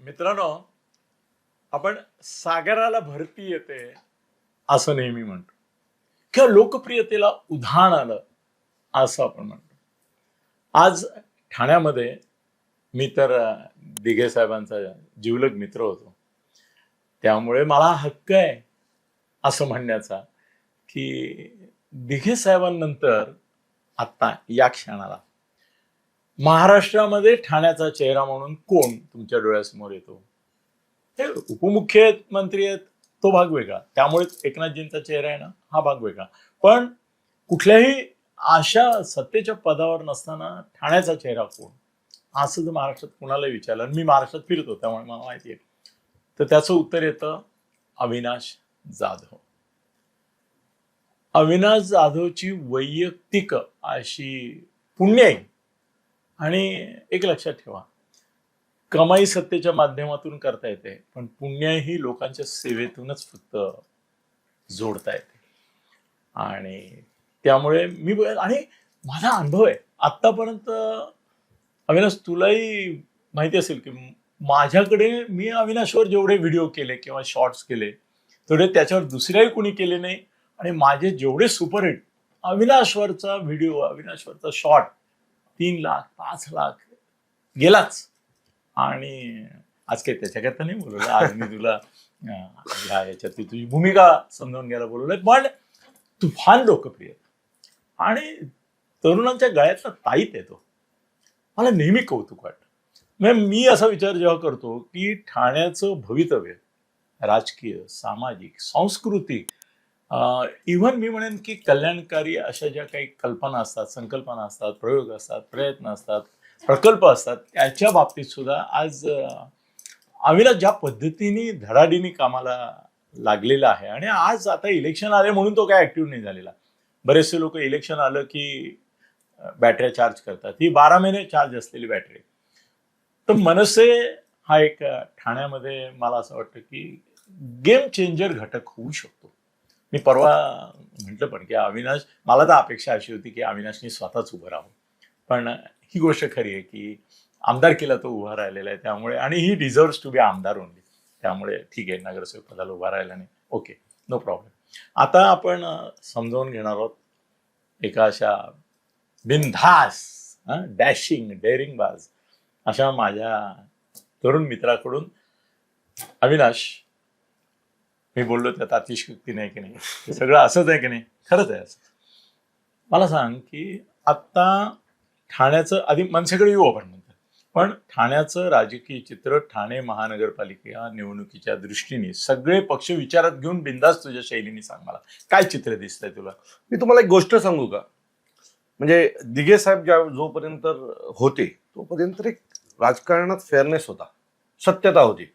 मित्रांनो आपण सागराला भरती येते असं नेहमी म्हणतो. किंवा लोकप्रियतेला उधाण आलं असं आपण म्हणतो. आज ठाण्यामध्ये मी तर दिघे साहेबांचा जिवलग मित्र होतो. त्यामुळे मला हक्क आहे असं म्हणण्याचा की दिघे साहेबांनंतर आत्ता या क्षणाला. महाराष्ट्रामध्ये ठाण्याचा चेहरा म्हणून कोण तुमच्या डोळ्यासमोर येतो? हे उपमुख्यमंत्री आहेत तो भाग वेगळा. त्यामुळेच एकनाथजींचा चेहरा आहे ना हा भाग वेगळा. पण कुठल्याही अशा सत्तेच्या पदावर नसताना ठाण्याचा चेहरा कोण? असं जर महाराष्ट्रात कुणालाही विचारलं आणि मी महाराष्ट्रात फिरतो त्यामुळे मला माहिती आहे. तर त्याचं उत्तर येतं अविनाश जाधव. अविनाश जाधवची वैयक्तिक अशी पुण्य आहे. आणि एक लक्षात ठेवा कमाई सत्तेच्या माध्यमातून करता येते पण पुण्य ही लोकांच्या सेवेतूनच फक्त जोडता येते. आणि त्यामुळे मी बघ- आणि माझा अनुभव आहे आत्तापर्यंत अविनाश तुलाही माहिती असेल की माझ्याकडे मी अविनाशवर जेवढे व्हिडिओ केले किंवा शॉर्ट्स केले तेवढे त्याच्यावर दुसऱ्याही कोणी केले नाही. आणि माझे जेवढे सुपरहिट अविनाशवरचा व्हिडिओ अविनाशवरचा शॉर्ट तीन लाख पाच लाख गेलाच. आणि आज काही त्याच्याकरता नाही बोलवलं. आज मी तुला ह्या याच्यात तुझी भूमिका समजावून घ्यायला बोलवलंय. पण तू फार लोकप्रिय. आणि तरुणांच्या गळ्यातला ताईत येतो मला नेहमी कौतुक वाटतं. म्हणजे मी असा विचार जेव्हा करतो की ठाण्याचं भवितव्य राजकीय सामाजिक सांस्कृतिक इव्हन मी म्हणेन की कल्याणकारी अशा ज्या काही कल्पना असतात संकल्पना असतात प्रयोग असतात प्रयत्न असतात प्रकल्प असतात त्याच्या बाबतीत सुद्धा आज आम्हीला ज्या पद्धतीने धडाडीने कामाला लागलेला आहे आणि आज आता इलेक्शन आले म्हणून तो काय ऍक्टिव्ह नाही झालेला. बरेचसे लोक इलेक्शन आलं की बॅटऱ्या चार्ज करतात. ही बारा महिने चार्ज असलेली बॅटरी तर मनसे हा एक ठाण्यामध्ये मला असं वाटतं की गेम चेंजर घटक होऊ शकतो. मी परवा म्हटलं पण की अविनाश मला तर अपेक्षा अशी होती की अविनाशनी स्वतःच उभं राहावं. पण ही गोष्ट खरी आहे की आमदार केला तो उभा राहिलेला आहे त्यामुळे आणि ही डिझर्व्स टू बी आमदार ओनली त्यामुळे ठीक आहे नगरसेवक पदाला उभा राहिला नाही. ओके नो प्रॉब्लेम आता आपण समजावून घेणार आहोत एका अशा बिनधास डॅशिंग डेअरिंग बाज अशा माझ्या तरुण मित्राकडून. अविनाश मी बोललो त्यात अतिशयोक्ती नाही की नाही? हे सगळं असंच आहे की नाही? खरंच आहे असं. मला सांग की आत्ता ठाण्याचं आधी मनसेकडे येऊ आपण म्हणतात पण ठाण्याचं राजकीय चित्र ठाणे महानगरपालिका निवडणुकीच्या दृष्टीने सगळे पक्ष विचारात घेऊन बिंदास तुझ्या शैलीने सांग मला. काय चित्र दिसतंय तुला? मी तुम्हाला एक गोष्ट सांगू का? म्हणजे दिघे साहेब ज्या जोपर्यंत होते तोपर्यंत एक राजकारणात फेअरनेस होता. सत्यता होती.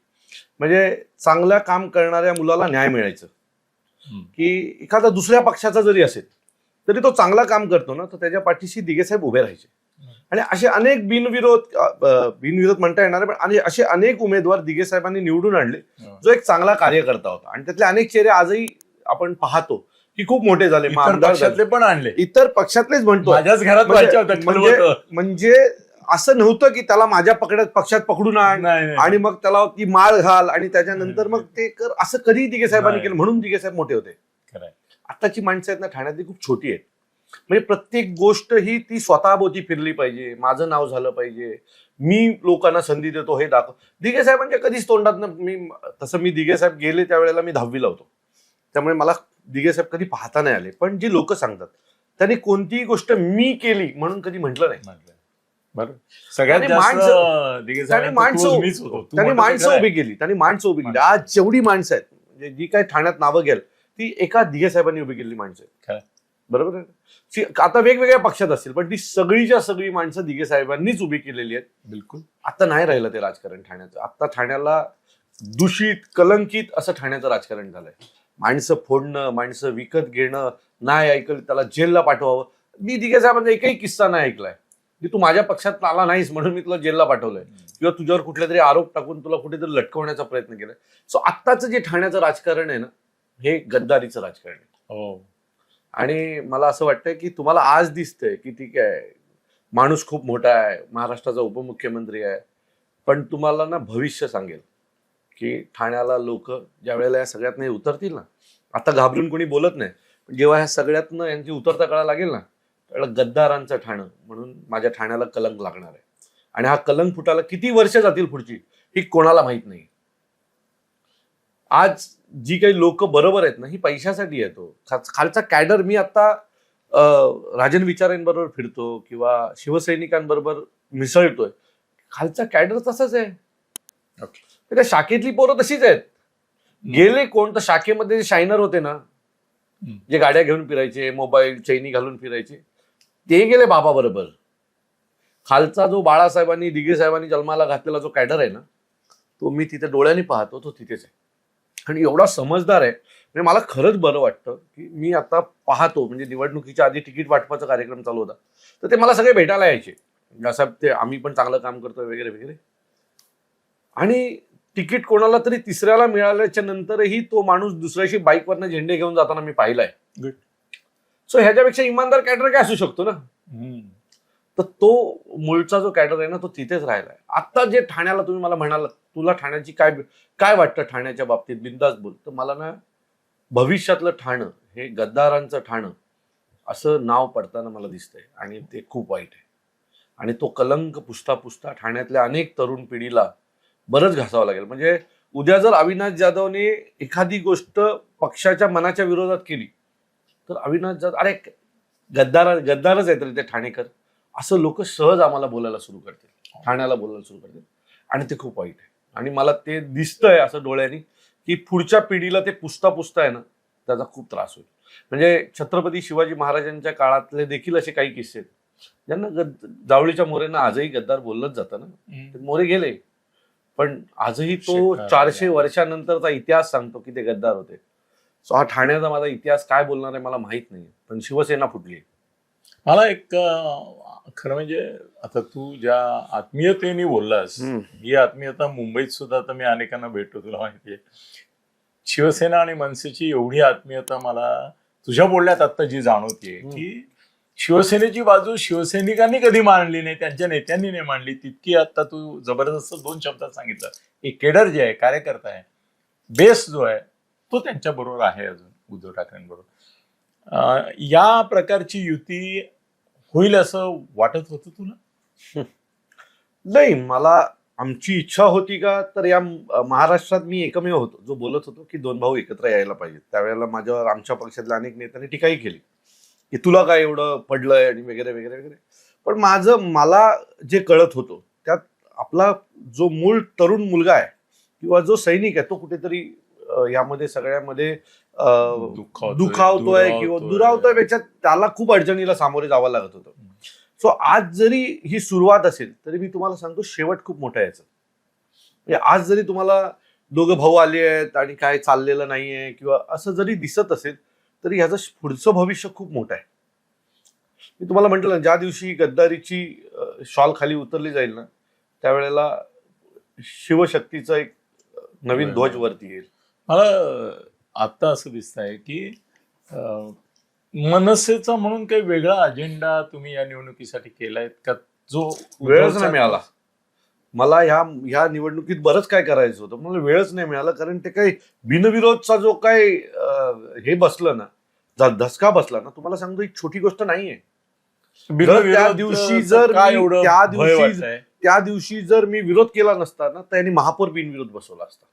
म्हणजे चांगलं काम करणाऱ्या मुलाला न्याय मिळायचं. की एखादा दुसऱ्या पक्षाचा जरी असेल तरी तो चांगला काम करतो ना तर त्याच्या पाठीशी दिघे साहेब उभे राहायचे. आणि असे अनेक बिनविरोध बिनविरोध म्हणता येणार पण आणि असे अनेक उमेदवार दिघे साहेबांनी निवडून आणले जो एक चांगला कार्यकर्ता होता. आणि त्यातले अनेक चेहरे आजही आपण पाहतो की खूप मोठे झाले पण आणले. इतर पक्षातलेच म्हणतो. माझ्याच घरात म्हणजे- असं नव्हतं की त्याला माझ्या पकड्यात पक्षात पकडून आण नाही, नाही. आणि मग त्याला ती माळ घाल आणि त्याच्यानंतर मग ते कर. असं कधी दिघे साहेबांनी नाही. केलं. म्हणून दिघे साहेब मोठे होते. खरंय. आताची माणसं आहेत ना ठाण्यातली खूप छोटी आहेत. म्हणजे प्रत्येक गोष्ट ही ती स्वतःभोवती फिरली पाहिजे. माझं नाव झालं पाहिजे. मी लोकांना संधी देतो हे दाखव. दिघे साहेबांच्या कधीच तोंडात मी तसं मी दिघे साहेब गेले त्यावेळेला मी दहावीला होतो. त्यामुळे मला दिघे साहेब कधी पाहता नाही आले. पण जी लोक सांगतात त्यांनी कोणतीही गोष्ट मी केली म्हणून कधी म्हटलं नाही. म्हटलं. बरोबर सगळ्यात माणसं- त्यांनी माणसं त्यांनी. उभी केली. त्यांनी माणसं उभी केली. आज जेवढी माणसं आहेत म्हणजे जी काही ठाण्यात नावं गेल ती एका दिघे साहेबांनी उभी केलेली माणसं आहेत. बरोबर आहे आता वेगवेगळ्या पक्षात असतील पण ती सगळीच्या सगळी माणसं दिघे साहेबांनीच उभी केलेली आहेत. बिलकुल. आता नाही राहिलं ते राजकारण ठाण्याचं. आता ठाण्याला दूषित कलंकित असं ठाण्याचं राजकारण झालंय. माणसं फोडणं माणसं विकत घेणं नाही ऐकलं त्याला जेलला पाठवावं. मी दिघे साहेबांचा एकही किस्सा नाही ऐकलाय. की तू माझ्या पक्षात आला नाहीस म्हणून मी तुला जेलला पाठवलंय. किंवा तुझ्यावर कुठले तरी आरोप टाकून तुला कुठेतरी लटकवण्याचा प्रयत्न केलाय. सो आत्ताचं जे ठाण्याचं राजकारण आहे ना हे गद्दारीचं राजकारण आहे. हो. आणि मला असं वाटतंय की तुम्हाला आज दिसतंय की ठीक आहे माणूस खूप मोठा आहे महाराष्ट्राचा उपमुख्यमंत्री आहे. पण तुम्हाला ना भविष्य सांगेल की ठाण्याला लोक ज्या वेळेला या सगळ्यात नाही उतरतील ना आता घाबरून कोणी बोलत नाही जेव्हा ह्या सगळ्यातनं यांची उतरता कळा लागेल ना त्यावेळेला गद्दारांचं ठाणं म्हणून माझ्या ठाण्याला कलंक लागणार आहे. आणि हा कलंक फुटायला किती वर्ष जातील पुढची ही कोणाला माहीत नाही. आज जी काही लोक बरोबर आहेत ना ही पैशासाठी येतो खालचा कॅडर मी आता राजन विचारेंबरोबर फिरतो किंवा शिवसैनिकांबरोबर मिसळतोय. खालचा कॅडर तसाच आहे. Okay. त्या शाखेतली पोरं तशीच आहेत. गेले कोण तर शाखेमध्ये जे शायनर होते ना. जे गाड्या घेऊन फिरायचे मोबाईल चैनी घालून फिरायचे. ते गेले बाबा बरोबर. खालचा जो बाळासाहेबांनी दिगे साहेबांनी जन्माला घातलेला जो कॅडर आहे ना तो मी तिथे डोळ्यांनी पाहतो तो तिथेच आहे. आणि एवढा समजदार आहे. म्हणजे मला खरंच बरं वाटतं की मी आता पाहतो म्हणजे निवडणुकीच्या आधी तिकीट वाटपाचा कार्यक्रम चालू होता. तर ते मला सगळे भेटायला यायचे. साहेब ते आम्ही पण चांगलं काम करतोय वगैरे वगैरे. आणि तिकीट कोणाला तरी तिसऱ्याला मिळाल्याच्या नंतरही तो माणूस दुसऱ्याशी बाईकवरनं झेंडे घेऊन जाताना मी पाहिलाय. गुड सो ह्याच्यापेक्षा इमानदार कॅडर काय असू शकतो ना. तर तो मूळचा जो कॅडर आहे ना तो तिथेच राहिलाय. आता जे ठाण्याला तुम्ही मला म्हणाल तुला ठाण्याची काय काय वाटतं ठाण्याच्या बाबतीत? बिंदास बोल. तर मला ना भविष्यातलं ठाणं हे गद्दारांचं ठाणं असं नाव पडताना मला दिसतंय. आणि ते खूप वाईट आहे. आणि तो कलंक पुसता पुसता ठाण्यातल्या अनेक तरुण पिढीला बरंच घासावं लागेल. म्हणजे उद्या जर अविनाश जाधवने एखादी गोष्ट पक्षाच्या मनाच्या विरोधात केली तर अविनाश जाधव अरे गद्दार गद्दारच आहेत रे ते ठाणेकर. असं लोक सहज आम्हाला बोलायला सुरू करतील. ठाण्याला बोलायला सुरू करतील. आणि ते खूप वाईट आहे. आणि मला ते दिसतंय असं डोळ्यांनी की पुढच्या पिढीला ते पुसता पुसता आहे ना त्याचा खूप त्रास होईल. म्हणजे छत्रपती शिवाजी महाराजांच्या काळातले देखील असे काही किस्से आहेत. ज्यांना गद जावळीच्या मोरेंना आजही गद्दार बोललंच जातं ना. ते मोरे गेले. पण आजही तो चारशे. वर्षानंतरचा इतिहास सांगतो की ते गद्दार होते. सो हा ठाण्याचा माझा इतिहास काय बोलणार आहे मला माहीत नाही पण शिवसेना फुटली. मला एक खरं म्हणजे आता तू ज्या आत्मीयतेने बोललास. ही आत्मीयता मुंबईत सुद्धा आता मी अनेकांना भेटतो तुला माहितीये शिवसेना आणि मनसेची एवढी आत्मीयता मला तुझ्या बोलण्यात आता जी जाणवतीये हम्म. की शिवसेनेची बाजू शिवसैनिकांनी कधी मांडली नाही त्यांच्या नेत्यांनी नाही मांडली. तितकी आता तू जबरदस्त दोन शब्दात सांगितलं. एक केडर जे आहे कार्यकर्ता आहे. बेस जो आहे तो त्यांच्या बरोबर आहे अजून उद्धव ठाकरेंबरोबर. या प्रकारची युती होईल असं वाटत होतं तुला? नाही मला आमची इच्छा होती का तर या महाराष्ट्रात मी एकमेव होतो. जो बोलत होतो की दोन भाऊ एकत्र यायला पाहिजेत. त्यावेळेला माझ्यावर आमच्या पक्षातल्या अनेक नेत्यांनी टीकाही केली. की तुला काय एवढं पडलंय आणि वगैरे वगैरे वगैरे. पण माझं मला जे कळत होतं त्यात आपला जो मूळ तरुण मुलगा आहे किंवा जो सैनिक आहे तो कुठेतरी यामध्ये सगळ्यामध्ये दुखावतोय, किंवा दुरावतोय. पेक्षा त्याला खूप अडचणीला सामोरे जावं लागत होतं. सो आज जरी ही सुरुवात असेल तरी मी तुम्हाला सांगतो शेवट खूप मोठा आहे याचा. म्हणजे आज जरी तुम्हाला दोघं भाऊ आले आहेत आणि काय चाललेलं नाहीये किंवा असं जरी दिसत असेल तरी ह्याचं पुढचं भविष्य खूप मोठं आहे. मी तुम्हाला म्हटलं ना ज्या दिवशी गद्दारीची शॉल खाली उतरली जाईल ना त्यावेळेला शिवशक्तीचा एक नवीन. ध्वज वरती येईल. मला आता असं दिसत आहे की मनसेचा म्हणून काही वेगळा अजेंडा तुम्ही या निवडणुकीसाठी केलाय का? जो वेळच नाही मिळाला. मला ह्या ह्या निवडणुकीत बरंच काय करायचं होतं. मला वेळच नाही मिळाला कारण ते काही बिनविरोधचा जो काय हे बसलं ना धसका बसला ना तुम्हाला सांगतो ही छोटी गोष्ट नाहीये. त्या दिवशी जर त्या दिवशी-? त्या दिवशी जर मी विरोध केला नसता ना तर त्यांनी महापौर बिनविरोध बसवला असता.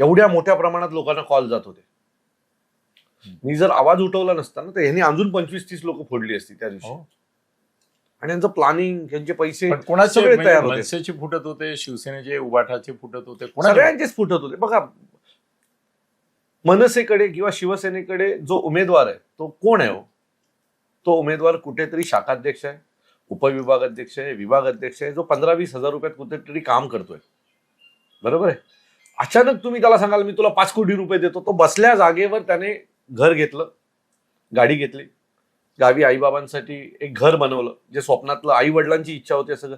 एवढ्या मोठ्या प्रमाणात लोकांना कॉल जात होते. मी जर आवाज उठवला नसता ना तर यांनी अजून पंचवीस तीस लोक फोडली असती त्या दिवशी. हो. आणि यांचं प्लॅनिंग यांचे पैसे कोणाचे म्हणजे तयार होते. फुटत होते शिवसेनेचे उबाठाचे फुटत होते सगळ्यांचेच फुटत होते. बघा मनसेकडे किंवा शिवसेनेकडे जो उमेदवार आहे तो कोण आहे हो? तो उमेदवार कुठेतरी शाखाध्यक्ष आहे उपविभाग अध्यक्ष आहे विभाग अध्यक्ष आहे जो पंधरा वीस हजार रुपयात कुठेतरी काम करतोय. बरोबर आहे? अचानक तुम्ही त्याला सांगाल मी तुला पाच कोटी रुपये देतो. तो बसल्या जागेवर त्याने घर घेतलं गाडी घेतली. गावी आईबाबांसाठी एक घर बनवलं जे स्वप्नातलं आई वडिलांची इच्छा होती सगळं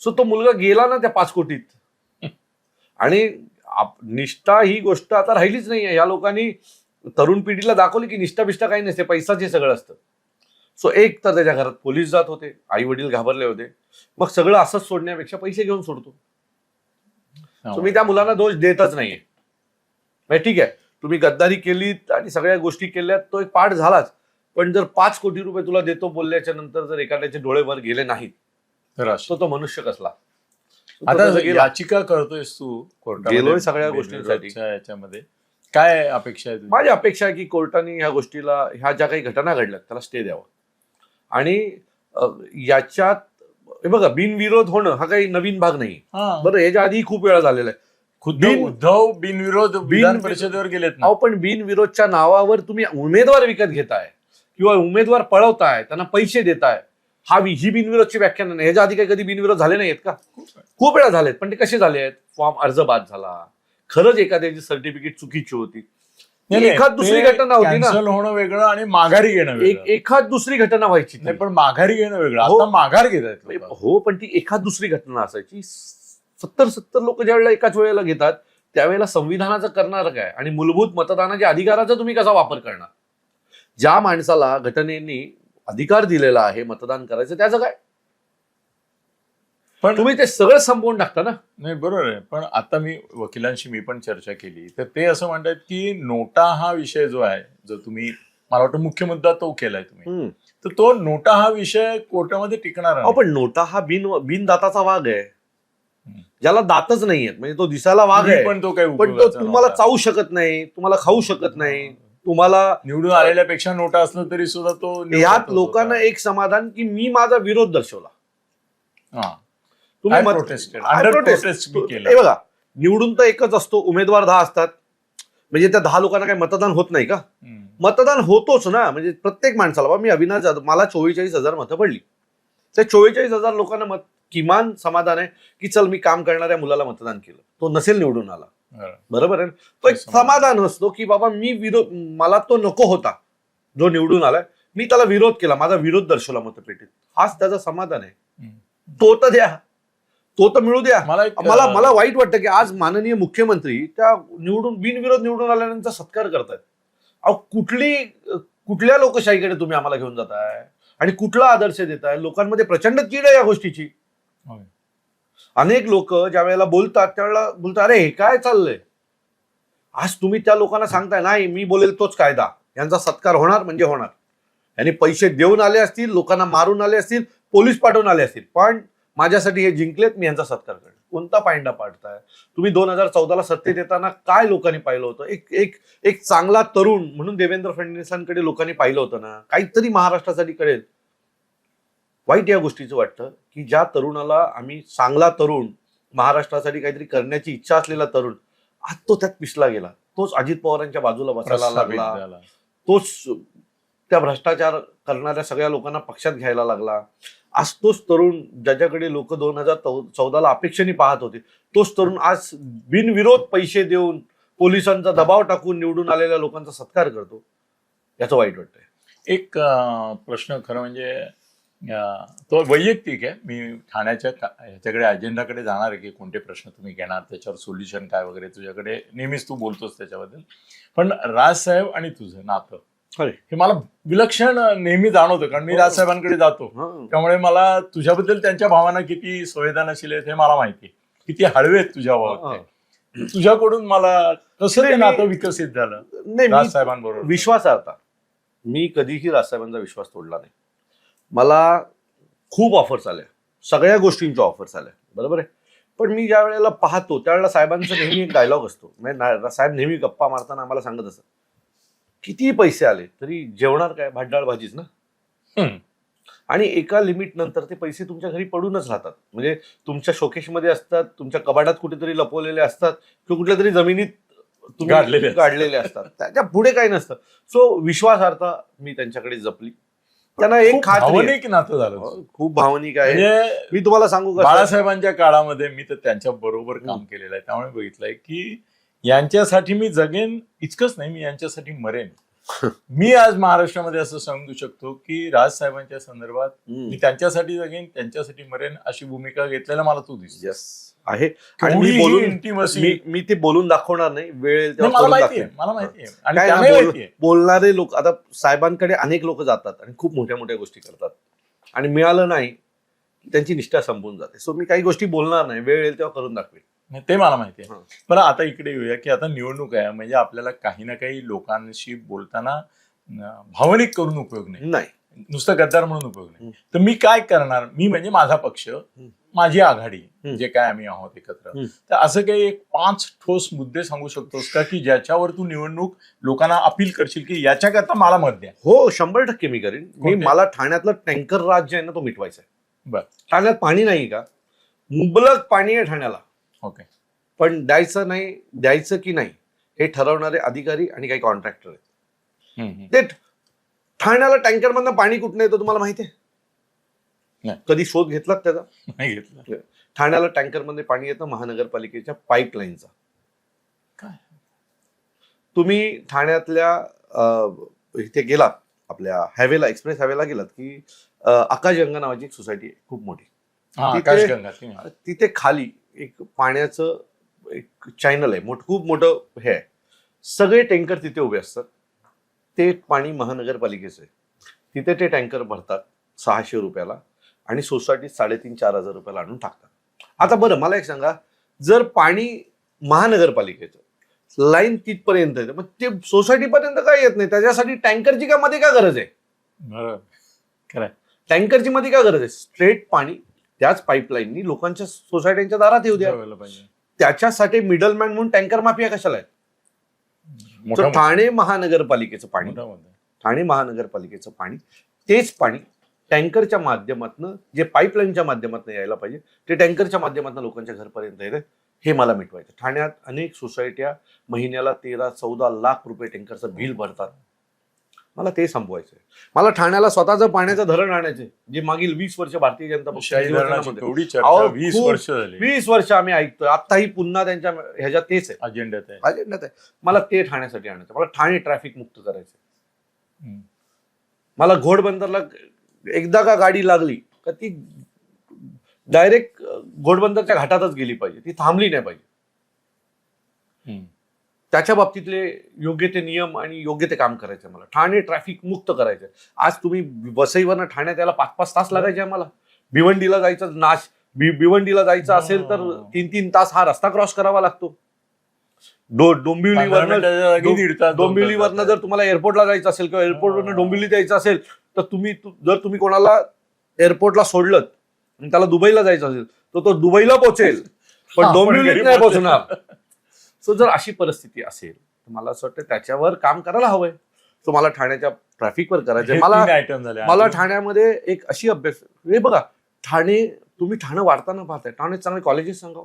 सो तो मुलगा गेला ना त्या पाच कोटीत. आणि आप- निष्ठा ही गोष्ट आता राहिलीच नाहीये. या लोकांनी तरुण पिढीला दाखवली की निष्ठा बिष्ठा काही नसते पैसाच हे सगळं असतं. सो एक तर त्याच्या घरात पोलीस जात होते आई वडील घाबरले होते. मग सगळं असंच सोडण्यापेक्षा पैसे घेऊन सोडतो. तुम्ही त्या मुलांना दोष देतच नाहीये. म्हणजे ठीक आहे तुम्ही गद्दारी केलीत आणि सगळ्या गोष्टी केल्यात तो एक पाठ झालाच. पण जर पाच कोटी रुपये तुला देतो बोलल्याच्या नंतर जर एखाद्याचे डोळे वर गेले नाहीत तर तो मनुष्य कसला? आता. याचिका करतोयस तू गेलोय सगळ्या गोष्टींसाठी. याच्यामध्ये काय अपेक्षा आहे? माझी अपेक्षा आहे की कोर्टाने ह्या गोष्टीला ह्या ज्या काही घटना घडल्यात त्याला स्टे द्यावा. आणि याच्यात हे बघा बिनविरोध होणं हा काही नवीन भाग नाही हा. बरं याच्या आधी खूप वेळा झालेला आहे. खुद्द बिन- उद्धव बिनविरोध विधान परिषदेवर गेलेत ना. अहो पण बिनविरोधच्या नावावर तुम्ही उमेदवार विकत घेताय. किंवा उमेदवार पळवताय त्यांना पैसे देताय. हा वि- ही बिनविरोधची व्याख्या नाही. ह्याच्या आधी काही कधी बिनविरोध झाले नाहीत का? खूप वेळा झालेत पण ते कसे झाले आहेत? फॉर्म अर्ज बाद झाला. खरंच एखाद्याची सर्टिफिकेट चुकीची होती. एखाद दुसरी घटना होती ना. होणं वेगळं आणि माघारी घेणं एखाद दुसरी घटना व्हायची. नाही पण माघारी घेणं वेगळं. हो. आता माघार घेत हो पण ती एखाद दुसरी घटना असायची. सत्तर सत्तर लोक ज्या वेळेला एकाच वेळेला घेतात त्यावेळेला संविधानाचं करणार काय? आणि मूलभूत मतदानाच्या अधिकाराचा तुम्ही कसा वापर करणार? ज्या माणसाला घटनेने अधिकार दिलेला आहे मतदान करायचं त्याचं काय? पण तुम्ही ते सगळं संपवून टाकता ना? नाही बरोबर आहे. पण आता मी वकिलांशी मी पण चर्चा केली. तर ते असं म्हणतात की नोटा हा विषय जो आहे जो तुम्ही मला वाटतं मुख्य मुद्दा तो केलाय तुम्ही. तर तो नोटा हा विषय कोर्टामध्ये टिकणार पण नोटा हा बिन बिनदाताचा वाघ आहे. ज्याला दातच नाहीयेत म्हणजे तो दिसायला वाघ आहे. पण तो काही पण तो तुम्हाला. चावू शकत नाही तुम्हाला खाऊ शकत नाही. तुम्हाला निवडून आलेल्यापेक्षा नोटा असलं तरी सुद्धा तो यात लोकांना. एक समाधान की मी माझा विरोध दर्शवला. हा. तुम्ही. हे बघा निवडून तर एकच असतो उमेदवार दहा असतात. म्हणजे त्या दहा लोकांना काही मतदान होत नाही का. मतदान होतोच ना. म्हणजे प्रत्येक माणसाला बा मी अविनाश जाधव मला चोवेचाळीस हजार मतं पडली. त्या चोवेचाळीस हजार लोकांना मत किमान समाधान आहे की चल मी काम करणाऱ्या मुलाला मतदान केलं. तो नसेल निवडून आला. बरं. बरोबर आहे? तो एक समाधान. असतो की बाबा मी विरोध मला तो नको होता जो निवडून आलाय. मी त्याला विरोध केला माझा विरोध दर्शवला मतपेटीत. हाच त्याचा समाधान आहे. तो तर द्या. तो तर मिळू द्या. मला एक, मला मला वाईट वाटतं की आज माननीय मुख्यमंत्री त्या निवडून बिनविरोध निवडून आल्यानंतर सत्कार करतायत. अहो कुठली कुठल्या लोकशाहीकडे तुम्ही आम्हाला घेऊन जाताय? आणि कुठला आदर्श देताय? लोकांमध्ये प्रचंड कीड आहे या गोष्टीची. अनेक लोक ज्या वेळेला बोलतात त्यावेळेला बोलतात अरे हे काय चाललंय? आज तुम्ही त्या लोकांना सांगताय नाही मी बोलेल तोच कायदा. यांचा सत्कार होणार म्हणजे होणार. यांनी पैसे देऊन आले असतील लोकांना मारून आले असतील पोलीस पाठवून आले असतील. पण माझ्यासाठी हे जिंकलेत मी यांचा सत्कार करेन. कोणता पायंडा पाडताय? तुम्ही दोन हजार चौदाला सत्तेत येताना काय लोकांनी पाहिलं होतं? एक एक एक चांगला तरुण म्हणून देवेंद्र फडणवीसांकडे लोकांनी पाहिलं होतं ना? काहीतरी महाराष्ट्रासाठी कळेल वाईट या गोष्टीचं वाटतं की ज्या तरुणाला आम्ही चांगला तरुण महाराष्ट्रासाठी काहीतरी करण्याची इच्छा असलेला तरुण आज तो त्यात पिसला गेला. तोच अजित पवारांच्या बाजूला बसायला लागला. तोच त्या भ्रष्टाचार करणाऱ्या सगळ्या लोकांना पक्षात घ्यायला लागला. आज तोच तरुण ज्याच्याकडे लोक दोन हजार चौदाला अपेक्षेने पाहत होते. तोच तरुण आज बिनविरोध पैसे देऊन पोलिसांचा दबाव टाकून निवडून आलेल्या लोकांचा सत्कार करतो. याचं वाईट वाटतंय. एक प्रश्न खरं म्हणजे तो वैयक्तिक आहे. मी ठाण्याच्या का- ह्याच्याकडे अजेंडाकडे जाणार आहे की कोणते प्रश्न तुम्ही घेणार त्याच्यावर सोल्युशन काय वगैरे तुझ्याकडे नेहमीच तू बोलतोस त्याच्याबद्दल. पण राजसाहेब आणि तुझं नातं हे मला विलक्षण नेहमी जाणवतं कारण मी हो. राजसाहेबांकडे जातो. हं. त्यामुळे मला तुझ्याबद्दल त्यांच्या भावना किती संवेदनशील आहेत हे मला माहिती. किती हळवे आहेत तुझ्या भावात ते. तुझ्याकडून मला कसं ते नातं विकसित झालं? नाही मी राजसाहेबांबरोबर. विश्वासार्हता मी कधीही राजसाहेबांचा विश्वास तोडला नाही. मला खूप ऑफर्स आल्या. सगळ्या गोष्टींच्या ऑफर्स आल्या. बरोबर आहे? पण मी ज्या वेळेला पाहतो त्यावेळेला साहेबांचा नेहमी एक डायलॉग असतो. म्हणजे साहेब नेहमी गप्पा मारताना आम्हाला सांगत असत. किती पैसे आले तरी जेवणार काय? भाटडाळ भाजीच ना. आणि एका लिमिट नंतर ते पैसे तुमच्या घरी पडूनच राहतात. म्हणजे तुमच्या शोकेशमध्ये असतात तुमच्या कबाडात कुठेतरी लपवलेले असतात किंवा कुठल्या तरी जमिनीत तुम्ही गाडलेले असतात. त्याच्या पुढे काही नसतं. सो विश्वासार्हता मी त्यांच्याकडे जपली. त्यांना एक. भावनिक नातं झालं. तुझं. खूप भावनिक आहे. म्हणजे मी तुम्हाला सांगू का बाळासाहेबांच्या काळामध्ये मी तर त्यांच्या बरोबर काम केलेलं आहे. त्यामुळे बघितलंय की यांच्यासाठी मी जगेन इतकंच नाही मी यांच्यासाठी मरेन. मी आज महाराष्ट्रामध्ये असं सांगू शकतो की राजसाहेबांच्या संदर्भात हम्म. मी त्यांच्यासाठी जगेन त्यांच्यासाठी मरेन अशी भूमिका घेतलेला मला तू दिसतो. Yes. आहे. आणि मी बोलून. मी ते बोलून दाखवणार नाही. वेळ येईल नाही, तेव्हा मला करून माहिती आहे दाखवेन. मला माहिती आहे. आणि काय ना, त्यांनाही बोल- माहिती आहे. बोलणारे लोक आता साहेबांकडे अनेक लोक जातात आणि खूप मोठ्या मोठ्या गोष्टी करतात. आणि मिळालं नाही त्यांची निष्ठा संपून जाते. सो मी काही गोष्टी बोलणार नाही. वेळ येईल तेव्हा करून दाखवेन. नाही, ते मला माहिती आहे. पण आता इकडे येऊया की आता निवडणूक आहे म्हणजे आपल्याला काही ना काही लोकांशी बोलताना भावनिक करून उपयोग नाही. नाही. नुसतं गद्दार म्हणून उपयोग नाही. तर मी काय करणार? मी म्हणजे माझा पक्ष माझी आघाडी. जे काय आम्ही आहोत एकत्र. तर असं काही एक पाच ठोस मुद्दे सांगू शकतोस का की ज्याच्यावर तू निवडणूक लोकांना अपील करशील की याच्याकरता मला मत द्या? हो शंभर टक्के मी करेन. मी? मला ठाण्यातलं टँकर राज जे आहे ना तो मिटवायचा आहे. बर. ठाण्यात पाणी नाही का? मुबलक पाणी आहे ठाण्याला. ओके. पण द्यायचं नाही द्यायचं की नाही हे ठरवणारे अधिकारी आणि काही कॉन्ट्रॅक्टर आहेत. ते ठाण्याला टँकर मधनं पाणी कुठनं येतं तुम्हाला माहिती आहे. कधी शोध घेतलात त्याचा? नाही घेतलं. ठाण्याला टँकरमध्ये पाणी येतं महानगरपालिकेच्या पाईपलाईनचा. काय? तुम्ही ठाण्यातल्या इथे गेलात आपल्या हायवेला एक्सप्रेस हायवेला गेलात की आकाशगंगा नावाची एक सोसायटी आहे खूप मोठी. तिथे खाली एक पाण्याचं एक चॅनल आहे. मोठ खूप मोठं हे आहे. सगळे टँकर तिथे उभे असतात. ते पाणी महानगरपालिकेचं. आहे तिथे ते टँकर भरतात सहाशे रुपयाला आणि सोसायटीत साडेतीन चार हजार रुपयाला आणून टाकतात. आता बरं मला एक सांगा. जर पाणी महानगरपालिकेचं लाईन तिथपर्यंत येतं मग ते सोसायटीपर्यंत काय येत नाही? त्याच्यासाठी टँकरची का मध्ये का गरज आहे? टँकरची मध्ये काय गरज आहे? स्ट्रेट पाणी त्याच पाईपलाईननी लोकांच्या सोसायट्यांच्या दारात येऊ द्या. त्याच्यासाठी मिडलमॅन म्हणून टँकर माफिया कशाला आहे? ठाणे महानगरपालिकेचं पाणी. ठाणे महानगरपालिकेचं पाणी. तेच पाणी टँकरच्या माध्यमातून जे पाईपलाईनच्या माध्यमातून यायला पाहिजे ते टँकरच्या माध्यमातून लोकांच्या घरपर्यंत येते हे मला मिटवायचं ठाण्यात अनेक सोसायट्या महिन्याला तेरा चौदा लाख रुपये टँकरचं बिल भरतात. मला ते संपवायचं मला ठाण्याला स्वतःचं पाण्याचं धरण आणायचे जे मागील वीस वर्ष भारतीय जनता खूप- वर्ष वीस वर्ष आम्ही ऐकतोय. आताही पुन्हा त्यांच्या ह्याच्यात तेच आहे. अजेंड्यात आहे. अजेंड्यात आहे. मला ते ठाण्यासाठी आणायचं मला ठाणे ट्रॅफिक मुक्त करायचं. मला घोडबंदरला एकदा का गाडी लागली का ती डायरेक्ट घोडबंदरच्या घाटातच गेली पाहिजे. ती थांबली नाही पाहिजे. त्याच्या बाबतीतले योग्य ते नियम आणि योग्य ते काम करायचे मला. ठाणे ट्रॅफिक मुक्त करायचे आज तुम्ही वसईवरनं ठाण्यात यायला पाच पाच तास लागायचे आम्हाला. भिवंडीला जायचं नाश भिवंडीला जायचं असेल तर. तीन तीन तास हा रस्ता क्रॉस करावा लागतो. डो डोंबिवलीवरनं जर तुम्हाला एअरपोर्टला जायचं असेल किंवा एअरपोर्टवरनं. डोंबिवली जायचं असेल तर तुम्ही जर तुम्ही कोणाला एअरपोर्टला सोडलं आणि त्याला दुबईला जायचं असेल तर तो दुबईला पोहोचेल. पण डोंबिवलीत घरी नाही. पोहोचणार. सो जर अशी परिस्थिती असेल तर मला असं वाटतं त्याच्यावर काम करायला हवंय. तो मला ठाण्याच्या ट्रॅफिकवर करायचंय. हे मला आयटम झाले. मला ठाण्यामध्ये एक अशी अभ्यास हे बघा ठाणे तुम्ही ठाणे वाढताना पाहताय. ठाणे चांगले कॉलेजेस सांगा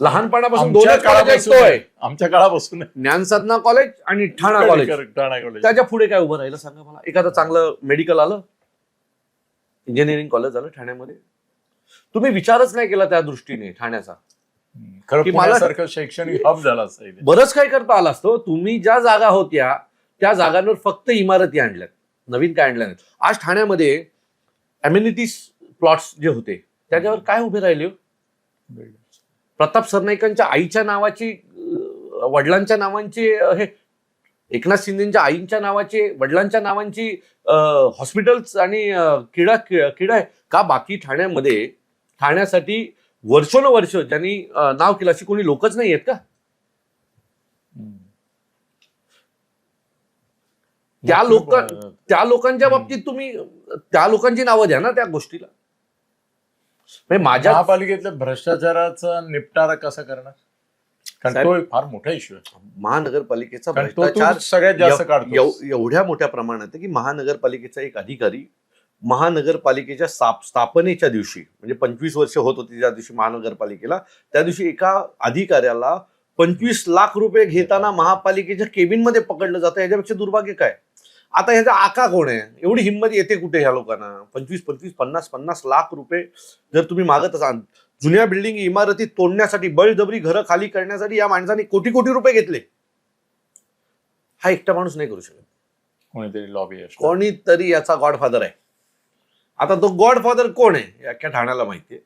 लहानपणापासून काळापासून ऐकतोय. आहे. आमच्या काळापासून आहे. ज्ञान साधना कॉलेज आणि ठाणा कॉलेज ठाणा कॉलेज त्याच्या पुढे काय उभं राहिलं सांगा मला. एखादं चांगलं मेडिकल आलं? इंजिनिअरिंग कॉलेज आलं ठाण्यामध्ये. तुम्ही विचारच नाही केला त्या दृष्टीने ठाण्याचा. खरं पुण्यासारखं शैक्षणिक हब झाला. बरंच काय करता आलं असतं तुम्ही ज्या जागा होत्या त्या जागांवर फक्त इमारती आणल्यात नवीन काय आणल्या नाहीत आज ठाण्यामध्ये अम्युनिटीज प्लॉट्स जे होते त्याच्यावर काय उभे राहिले हो? प्रताप सरनाईकांच्या आईच्या नावाची वडिलांच्या नावांची हे एकनाथ शिंदेच्या आईंच्या नावाचे वडिलांच्या नावांची हॉस्पिटल्स आणि क्रीडा क्रीडा आहे का बाकी ठाण्यामध्ये ठाण्यासाठी वर्षोनवर्ष ज्यांनी अं, नाव केलं अशी कोणी लोकच नाही आहेत का. त्या लोक त्या लोकांच्या. बाबतीत तुम्ही त्या लोकांची नावं द्या ना त्या गोष्टीला. म्हणजे माझ्या महापालिकेतल्या भ्रष्टाचाराचा निपटारा कसा करणार? कारण तो फार मोठा इश्यू आहे. महानगरपालिकेचा भ्रष्टाचार सगळ्यात जास्त एवढ्या मोठ्या प्रमाणात की महानगरपालिकेचा एक अधिकारी महानगरपालिकेच्या स्थाप- स्थापनेच्या दिवशी म्हणजे पंचवीस वर्ष होत होती त्या दिवशी महानगरपालिकेला त्या दिवशी एका अधिकाऱ्याला पंचवीस लाख रुपये घेताना महापालिकेच्या केबिनमध्ये पकडलं जातं याच्यापेक्षा दुर्भाग्य काय? आता ह्याचा आका कोण आहे? एवढी हिंमत येते कुठे ह्या लोकांना? पंचवीस पंचवीस पन्नास पन्नास लाख रुपये जर तुम्ही मागत असाल. जुन्या बिल्डिंग इमारती तोडण्यासाठी बळजबरी घरं खाली करण्यासाठी या माणसाने कोटी कोटी रुपये घेतले. हा एकटा माणूस नाही करू शकत. कोणीतरी लॉबी कोणीतरी याचा गॉडफादर आहे. आता तो गॉडफादर कोण आहे या अख्ख्या ठाण्याला माहिती आहे.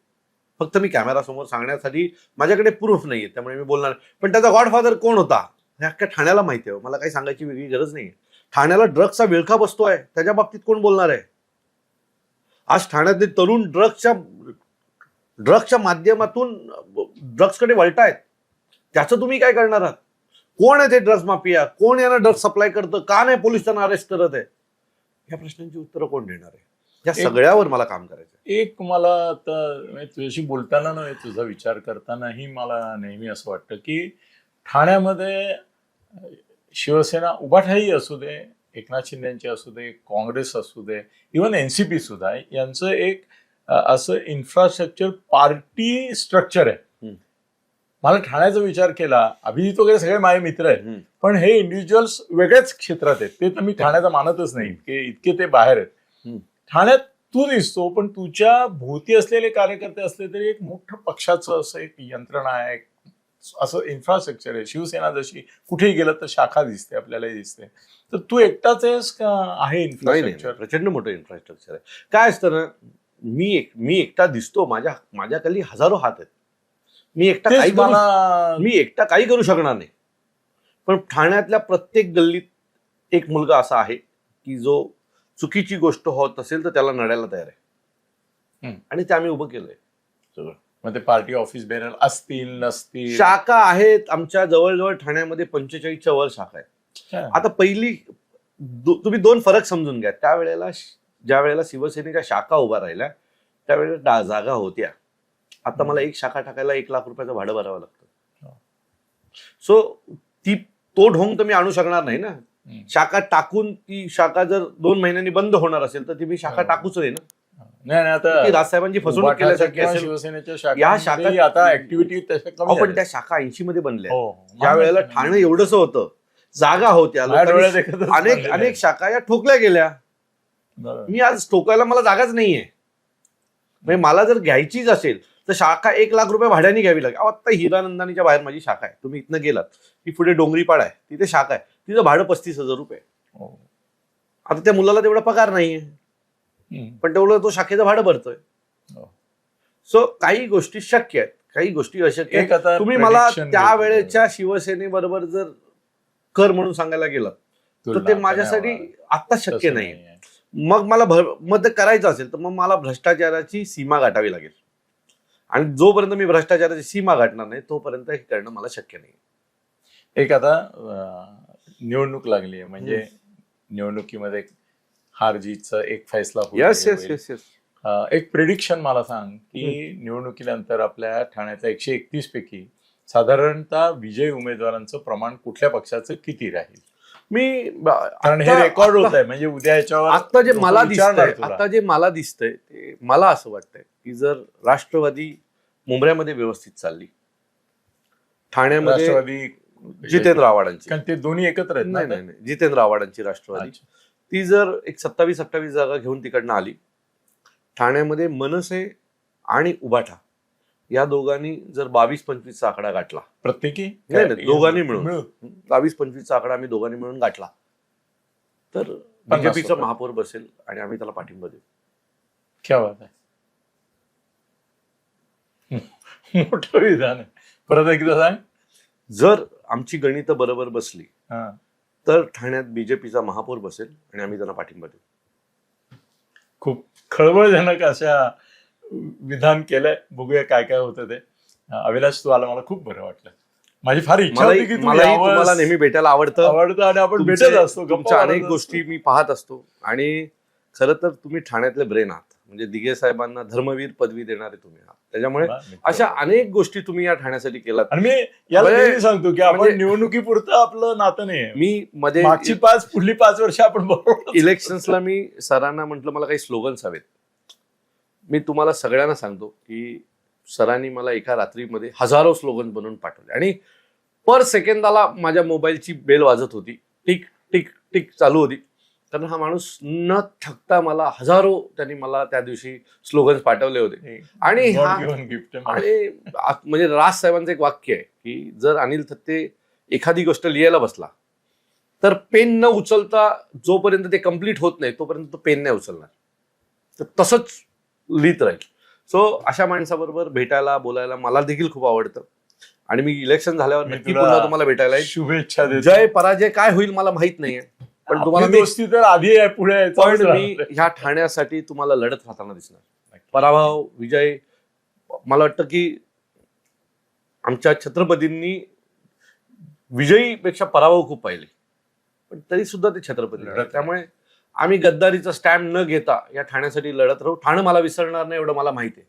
फक्त मी कॅमेरा समोर सांगण्यासाठी माझ्याकडे प्रूफ नाहीये त्यामुळे मी बोलणार पण त्याचा गॉडफादर कोण होता हे अख्ख्या ठाण्याला माहिती आहे. मला काही सांगायची वेगळी गरज नाही ठाण्याला ड्रग्सचा विळखा बसतो आहे त्याच्या बाबतीत कोण बोलणार आहे? आज ठाण्यातले तरुण ड्रग्सच्या ड्रग्सच्या माध्यमातून ड्रग्सकडे वळतायत. त्याचं तुम्ही काय करणार आहात? कोण आहे ते ड्रग्स माफिया कोण यांना ड्रग्स सप्लाय करतं? का नाही पोलीस त्यांना अरेस्ट करत आहे? या प्रश्नांची उत्तरं कोण देणार आहे? या सगळ्यावर मला काम करायचं एक मला आता तुझ्याशी बोलताना नव्हे तुझा विचार करतानाही मला नेहमी असं वाटतं की ठाण्यामध्ये शिवसेना उभाठाही असू दे एकनाथ शिंदेची असू दे काँग्रेस असू दे इवन एन सी पी सुद्धा यांचं एक असं इन्फ्रास्ट्रक्चर पार्टी स्ट्रक्चर आहे. मला ठाण्याचा विचार केला अभिजित वगैरे सगळे माझे मित्र आहेत. पण हे इंडिव्हिज्युअल्स वेगळ्याच क्षेत्रात आहेत ते तर मी ठाण्याचा मानतच नाही इतके इतके ते बाहेर आहेत. ठाण्यात तू दिसतो पण तुझ्या भोवती असलेले कार्यकर्ते असले तरी एक मोठं पक्षाचं असं एक यंत्रणा आहे असं इन्फ्रास्ट्रक्चर आहे. शिवसेना जशी कुठेही गेलं तर शाखा दिसते आपल्यालाही दिसते. तर तू एकटाच आहेस का? आहे इन्फ्रास्ट्रक्चर प्रचंड मोठं इन्फ्रास्ट्रक्चर आहे. काय असतं ना मी एक मी एकटा दिसतो माझ्या माझ्याखाली हजारो हात आहेत. मी एकटा काही मला मी एकटा काही करू शकणार नाही. पण ठाण्यातल्या प्रत्येक गल्लीत एक मुलगा असा आहे की जो चुकीची गोष्ट होत असेल तर त्याला नडायला तयार आहे. आणि ते आम्ही उभं केलंय सगळं मग ते पार्टी ऑफिस बेरल असतील नसतील शाखा आहेत आमच्या जवळजवळ ठाण्यामध्ये पंचेचाळीसच्या वर शाखा आहेत हा. आता पहिली दो- तुम्ही दोन फरक समजून घ्या त्यावेळेला ज्या वेळेला शिवसेनेच्या शाखा उभा राहिल्या त्यावेळेला जागा होत्या आता मला एक शाखा टाकायला एक लाख रुपयाचं भाडं भरावं लागतं हो. सो ती तो ढोंग तर मी आणू शकणार नाही ना. शाखा टाकून ती शाखा जर दोन महिन्यांनी बंद होणार असेल तर ती मी शाखा हो. टाकूच नाही ना? नाही आता राजसाहेबांची फसवणूक उभाटाच्या केल्यासारखी किंवा असेल. शिवसेनेच्या या शाखा शाखा- आता ऍक्टिव्हिटी पण. त्या शाखा ऐंशी मध्ये बनल्या. हो ज्या वेळेला ठाणे एवढंच होतं जागा होत्या अनेक आहे. अनेक शाखा या ठोकल्या गेल्या. मी आज ठोकायला मला जागाच नाहीये. म्हणजे मला जर घ्यायचीच असेल तर शाखा एक लाख रुपये भाड्याने घ्यावी लागेल. आता हिरानंदानीच्या बाहेर माझी शाखा आहे. तुम्ही इथनं गेलात. की पुढे डोंगरीपाड आहे. तिथे शाखा आहे. तिचं भाडं पस्तीस हजार रुपये हो. आता त्या मुलाला तेवढा पगार नाहीये. पण तेवढं तो शाखेचं भाडं भरतोय हो. सो काही गोष्टी शक्य आहेत काही गोष्टी अशक्य तुम्ही मला त्या. वेळेच्या शिवसेनेबरोबर जर कर म्हणून सांगायला गेलात तर ते माझ्यासाठी. आता शक्य नाही. मग मला भर मग करायचं असेल तर मग मला भ्रष्टाचाराची सीमा गाठावी लागेल आणि जोपर्यंत मी भ्रष्टाचाराची सीमा गाठणार नाही तोपर्यंत हे करणं मला शक्य नाही एक आता निवडणूक लागली आहे म्हणजे निवडणुकीमध्ये हार जीतचा एक फैसला. येस येस येस येस एक प्रिडिक्शन मला सांग की निवडणुकीनंतर आपल्या ठाण्याच्या एकशे एकतीस पैकी साधारणतः विजयी उमेदवारांचं प्रमाण कुठल्या पक्षाचं किती राहील? मी कारण हे रेकॉर्ड होत आहे म्हणजे उद्या याच्यावर आता जे मला दिसतंय. आता जे मला दिसतंय ते मला असं वाटतंय की जर राष्ट्रवादी मुंबऱ्यामध्ये व्यवस्थित चालली ठाण्यामध्ये राष्ट्रवादी जितेंद्र आव्हाडांची. कारण ते दोन्ही एकत्र आहेत नाही नाही नाही. जितेंद्र आव्हाडांची राष्ट्रवादी. ती जर एक सत्तावीस अठ्ठावीस जागा घेऊन तिकडनं आली ठाण्यामध्ये मनसे आणि उबाठा या दोघांनी जर बावीस पंचवीसचा आकडा गाठला. प्रत्येकी? नाही, नाही, दोघांनी मिळून. बावीस पंचवीसचा आकडा आम्ही दोघांनी मिळून गाठला. तर बीजेपीचा. महापौर बसेल आणि आम्ही त्याला पाठिंबा देऊ. क्या बात आहे. मोठं विधान आहे. परत एकदा सांग. जर आमची गणितं बरोबर बसली हा. तर ठाण्यात बीजेपीचा महापौर बसेल आणि आम्ही त्यांना पाठिंबा देऊ. खूप खळबळजनक अशा विधान केलंय. बघूया काय काय होतं ते. अं, अविनाश तू आला मला खूप बरं वाटलं. माझी फार इच्छा होती की मलाही तू मलाही यावंस. तुम्हाला नेहमी भेटायला आवडतं. आवडतं आणि आपण तुमचे- भेटत असतो. गप्पा तुमच्या मारत अनेक असतो. गोष्टी मी पाहत असतो. आणि खरं तर तुम्ही ठाण्यातले ब्रेन आहात. म्हणजे दिघे साहेबांना धर्मवीर पदवी देणारे तुम्ही आहात. त्याच्यामुळे. अशा अनेक गोष्टी तुम्ही या ठाण्यासाठी केलात. आणि मी याला म्हणजे- सांगतो की आपण म्हणजे- निवडणुकीपुरतं आपलं नातं नाही मी मध्ये मागची पाच पुढली पाच वर्ष आपण इलेक्शन्सला मी सरांना म्हटलं मला काही स्लोगन्स हवेत. मी तुम्हाला सगळ्यांना सांगतो की सरांनी मला एका रात्रीमध्ये हजारो स्लोगन बनवून पाठवले. आणि पर सेकंदाला माझ्या मोबाईलची बेल वाजत होती. टिक टिक टिक चालू होती. कारण हा माणूस न थकता मला हजारो त्यांनी मला त्या दिवशी स्लोगन्स पाठवले होते. आणि हा- म्हणजे राज साहेबांचं एक वाक्य आहे की जर अनिल थत्ते एखादी गोष्ट लिहायला बसला तर पेन न उचलता जोपर्यंत ते कंप्लीट होत नाही तोपर्यंत तो पेन नाही उचलणार. तर तसंच लिहित राहील. सो अशा माणसाबरोबर भेटायला बोलायला मला देखील खूप आवडतं. आणि मी इलेक्शन झाल्यावर नक्की पुन्हा तुम्हाला भेटायला. शुभेच्छा जय पराजय काय होईल मला माहीत नाहीये. पण तुम्हाला मी दोस्ती तर आधी आहे पुढे आहे, चालूच पण मी राहणार. ह्या ठाण्यासाठी तुम्हाला लढत राहताना दिसणार. पराभव विजय मला वाटतं की आमच्या छत्रपतींनी विजयीपेक्षा पराभव खूप पाहिले पण तरी सुद्धा ते छत्रपती लढत. त्यामुळे आम्ही गद्दारीचा स्टॅम्प न घेता या ठाण्यासाठी लढत राहू ठाणं मला विसरणार नाही एवढं मला माहिती आहे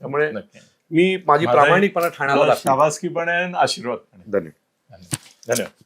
त्यामुळे नक्की. मी माझी माझाही प्रामाणिकपणा ठाण्याला तुला दाखवेन. शाबासकी पण आहे आणि आशीर्वाद पण आहे धन्यवाद धन्यवाद धन्यवाद